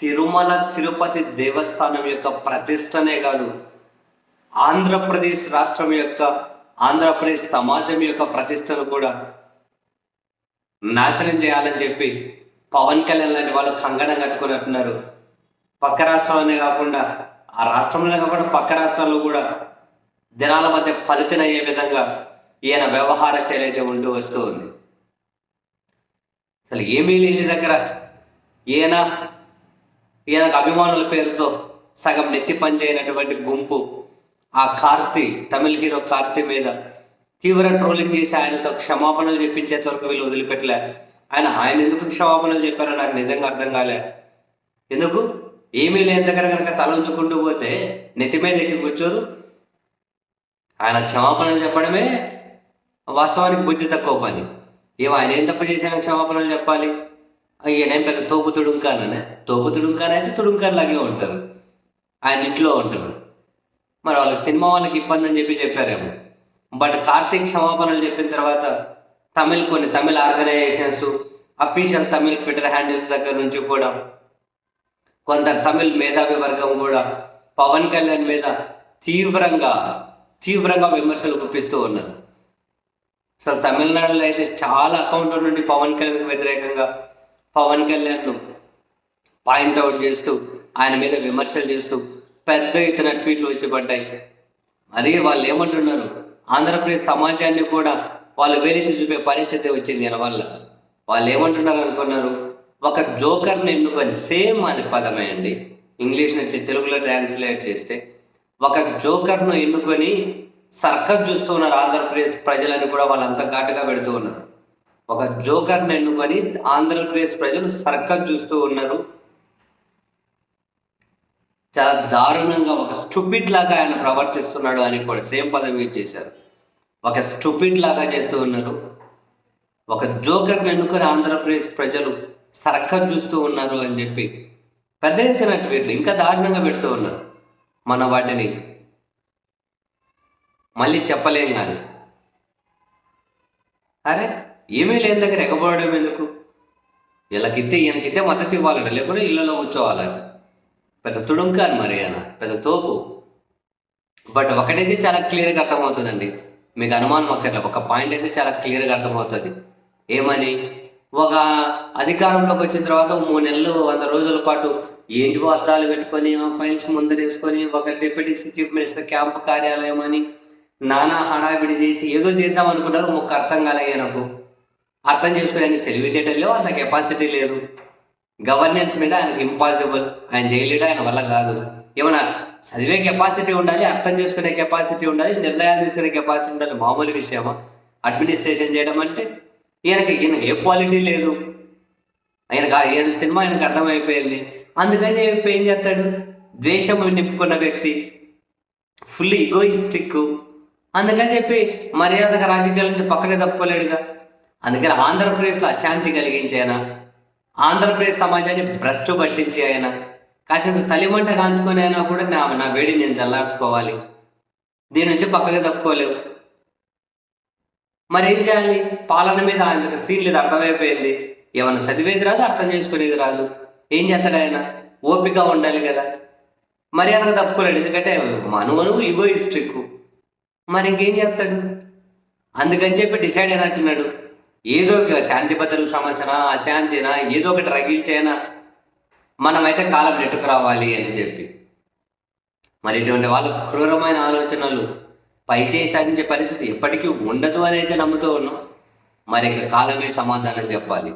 తిరుమల తిరుపతి దేవస్థానం యొక్క ప్రతిష్టనే కాదు ఆంధ్రప్రదేశ్ రాష్ట్రం యొక్క ఆంధ్రప్రదేశ్ సమాజం యొక్క ప్రతిష్టను కూడా నాశనం చేయాలని చెప్పి పవన్ కళ్యాణ్ లాంటి వాళ్ళు కంగణం కట్టుకున్నట్టున్నారు. పక్క రాష్ట్రాలనే కాకుండా ఆ రాష్ట్రంలోనే కాకుండా పక్క రాష్ట్రాల్లో కూడా జనాల మధ్య పలుచన అయ్యే విధంగా ఈయన వ్యవహార శైలి అయితే ఉంటూ వస్తూ ఉంది. అసలు ఏమీ లేని దగ్గర ఈయన ఈయనకు అభిమానుల పేరుతో సగం నెత్తి పనిచేయనటువంటి గుంపు ఆ కార్తీ తమిళ హీరో కార్తీ మీద తీవ్ర ట్రోలింగ్ చేసి ఆయనతో క్షమాపణలు చెప్పించేంత వరకు వీళ్ళు వదిలిపెట్టలే. ఆయన ఆయన ఎందుకు క్షమాపణలు చెప్పారో నాకు నిజంగా అర్థం కాలే. ఎందుకు? ఏమీ లేని దగ్గర కనుక తల ఉంచుకుంటూ పోతే నెత్తి మీద ఎక్కి కూర్చోదు ఆయన క్షమాపణలు చెప్పడమే వాస్తవానికి బుద్ధి తక్కువ పని. ఏమో ఆయన ఏం తప్పు చేశాను క్షమాపణలు చెప్పాలి? ఈయనేం పెద్ద తోపు తుడుంకాననే. తోపు తుడుంకానైతే తుడుంకాన్ లాగే ఉంటారు ఆయన ఇంట్లో ఉంటారు మరి వాళ్ళకి సినిమా వాళ్ళకి ఇబ్బంది అని చెప్పి చెప్పారేమో. బట్ కార్తీక్ క్షమాపణలు చెప్పిన తర్వాత తమిళ్ కొన్ని Tamil organisations official Tamil Twitter handles దగ్గర నుంచి కూడా కొందరు తమిళ్ మేధావి వర్గం కూడా పవన్ కళ్యాణ్ మీద తీవ్రంగా తీవ్రంగా విమర్శలు గుప్పిస్తూ ఉన్నారు అసలు తమిళనాడులో అయితే చాలా అకౌంట్ల నుండి పవన్ కళ్యాణ్ వ్యతిరేకంగా పవన్ కళ్యాణ్ పాయింట్అవుట్ చేస్తూ ఆయన మీద విమర్శలు చేస్తూ పెద్ద ఎత్తున ట్వీట్లు వచ్చి పడ్డాయి అదే వాళ్ళు ఏమంటున్నారు? ఆంధ్రప్రదేశ్ సమాజాన్ని కూడా వాళ్ళు వేరెత్తి చూపే పరిస్థితి వచ్చింది దీని వల్ల వాళ్ళు ఏమంటున్నారు అనుకున్నారు? ఒక జోకర్ని ఎన్నుకొని సేమ్ అది పదమే అండి. ఇంగ్లీష్ నుంచి తెలుగులో ట్రాన్స్లేట్ చేస్తే ఒక జోకర్ను ఎన్నుకొని సర్కస్ చూస్తూ ఉన్నారు ఆంధ్రప్రదేశ్ ప్రజలని కూడా వాళ్ళంతా ఘాటుగా పెడుతూ ఉన్నారు. ఒక జోకర్ని ఎన్నుకొని ఆంధ్రప్రదేశ్ ప్రజలు సర్కస్ చూస్తూ ఉన్నారు. చాలా దారుణంగా ఒక స్టూపిడ్ లాగా ఆయన ప్రవర్తిస్తున్నాడు అని కూడా సేమ్ పదం యూజ్ చేశారు. ఒక స్టూపిడ్ లాగా చేస్తూ ఉన్నారు. ఒక జోకర్ని ఎన్నుకొని ఆంధ్రప్రదేశ్ ప్రజలు సర్కస్ చూస్తూ ఉన్నారు అని చెప్పి పెద్ద ఎత్తున ట్వీట్లు ఇంకా దారుణంగా పెడుతూ ఉన్నారు. మన వాటిని మళ్ళీ చెప్పలేం కానీ. అరే ఏమీ లేని దగ్గర ఎగబడడం ఎందుకు? వీళ్ళకిస్తే ఈయనకిస్తే మద్దతు ఇవ్వాలంట. లేకుంటే ఇళ్ళలో కూర్చోవాలట. పెద్ద తుడుంకాను మరి ఆయన. పెద్ద తోపు. బట్ ఒకటైతే చాలా క్లియర్గా అర్థమవుతుందండి. మీకు అనుమానం అక్కర్లేదు. ఒక పాయింట్ అయితే చాలా క్లియర్గా అర్థమవుతుంది. ఏమని? ఒక అధికారంలోకి వచ్చిన తర్వాత మూడు నెలలు వంద రోజుల పాటు ఏంటివో అద్దాలు పెట్టుకొని ఆ ఫైల్స్ ముందరేసుకొని ఒక డిప్యూటీ చీఫ్ మినిస్టర్ క్యాంప్ కార్యాలయం అని నానా హడావిడి చేసి ఏదో చేద్దాం అనుకున్నారు ఒక అర్థం కాలేగా నాకు అర్థం చేసుకునే తెలివితేటలు అంత కెపాసిటీ లేదు. గవర్నెన్స్ మీద ఆయనకు ఇంపాసిబుల్ ఆయన జైలుడు ఆయన వల్ల కాదు. ఏమన్నా చదివే కెపాసిటీ ఉండాలి అర్థం చేసుకునే కెపాసిటీ ఉండాలి నిర్ణయాలు తీసుకునే కెపాసిటీ ఉండాలి మామూలు విషయమా? అడ్మినిస్ట్రేషన్ చేయడం అంటే ఈయనకి ఈయన ఏ క్వాలిటీ లేదు. ఆయనకు ఆ- ఈయన సినిమా ఆయనకు అర్థమైపోయింది. అందుకని ఏం చేస్తాడు? ద్వేషం నింపుకున్న వ్యక్తి. ఫుల్ ఈగోయిస్టిక్ అందుకని చెప్పి మర్యాదగా రాజకీయాల నుంచి పక్కకి తప్పుకోలేడుగా. అందుకని ఆంధ్రప్రదేశ్లో అశాంతి కలిగించే ఆయన ఆంధ్రప్రదేశ్ సమాజాన్ని భ్రష్టు పట్టించే ఆయన కాసేపు సలిమంట కాంచుకొని అయినా కూడా నా నా వేడి నేను చల్లార్చుకోవాలి. దీని నుంచి పక్కకి తప్పుకోలేవు. మరి ఏం చేయాలి? పాలన మీద ఆయనకు సీన్ లేదు అర్థమైపోయింది. ఏమైనా చదివేది రాదు అర్థం చేసుకునేది రాదు. ఏం చేస్తాడు ఆయన? ఓపిక ఉండాలి కదా. మర్యాదగా తప్పుకోలేడు ఎందుకంటే మనమను ఇగో హిస్ట్రిక్ మరి ఇంకేం చేస్తాడు? అందుకని చెప్పి డిసైడ్ అయినట్టున్నాడు. ఏదో ఒక శాంతి భద్రతల సమస్యన అశాంతినా ఏదో ఒకటి రగిల్చైనా? మనమైతే కాలం నెట్టుకు రావాలి అని చెప్పి. మరి ఇటువంటి వాళ్ళ క్రూరమైన ఆలోచనలు పైచేయి సాధించే పరిస్థితి ఎప్పటికీ ఉండదు అని అయితే నమ్ముతూ ఉన్నాం. మరి ఇక కాలమే సమాధానం చెప్పాలి.